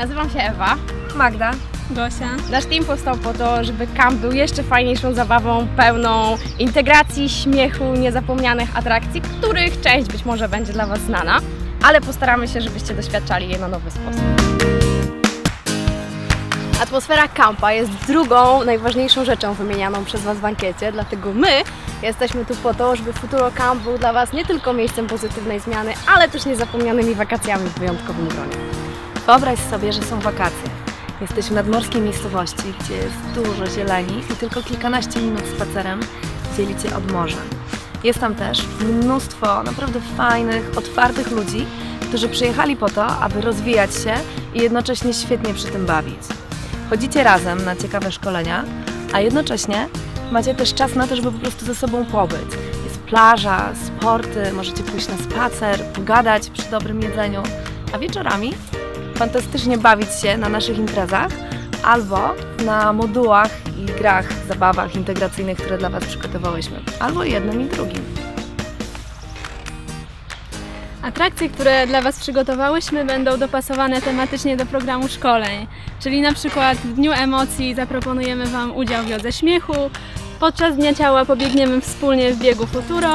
Ewa. Magda. Gosia. Nasz team powstał po to, żeby camp był jeszcze fajniejszą zabawą, pełną integracji, śmiechu, niezapomnianych atrakcji, których część być może będzie dla Was znana, ale postaramy się, żebyście doświadczali je na nowy sposób. Atmosfera kampa jest drugą najważniejszą rzeczą wymienianą przez Was w ankiecie, dlatego my jesteśmy tu po to, żeby Futuro Camp był dla Was nie tylko miejscem pozytywnej zmiany, ale też niezapomnianymi wakacjami w wyjątkowym gronie. Wyobraź sobie, że są wakacje. Jesteśmy w nadmorskiej miejscowości, gdzie jest dużo zieleni i tylko kilkanaście minut spacerem dzieli Cię od morza. Jest tam też mnóstwo naprawdę fajnych, otwartych ludzi, którzy przyjechali po to, aby rozwijać się i jednocześnie świetnie przy tym bawić. Chodzicie razem na ciekawe szkolenia, a jednocześnie macie też czas na to, żeby po prostu ze sobą pobyć. Jest plaża, sporty, możecie pójść na spacer, pogadać przy dobrym jedzeniu, a wieczorami fantastycznie bawić się na naszych imprezach albo na modułach i grach, zabawach integracyjnych, które dla Was przygotowałyśmy. Albo jednym i drugim. Atrakcje, które dla Was przygotowałyśmy, będą dopasowane tematycznie do programu szkoleń. Czyli na przykład w Dniu Emocji zaproponujemy Wam udział w jodze śmiechu, podczas Dnia Ciała pobiegniemy wspólnie w biegu Futuro,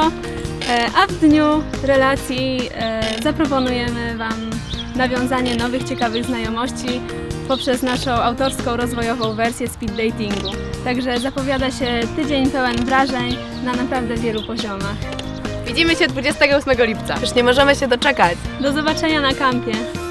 e, a w Dniu Relacji e, zaproponujemy Wam nawiązanie nowych, ciekawych znajomości poprzez naszą autorską, rozwojową wersję speed datingu. Także zapowiada się tydzień pełen wrażeń na naprawdę wielu poziomach. Widzimy się 28 lipca. Już nie możemy się doczekać. Do zobaczenia na kampie!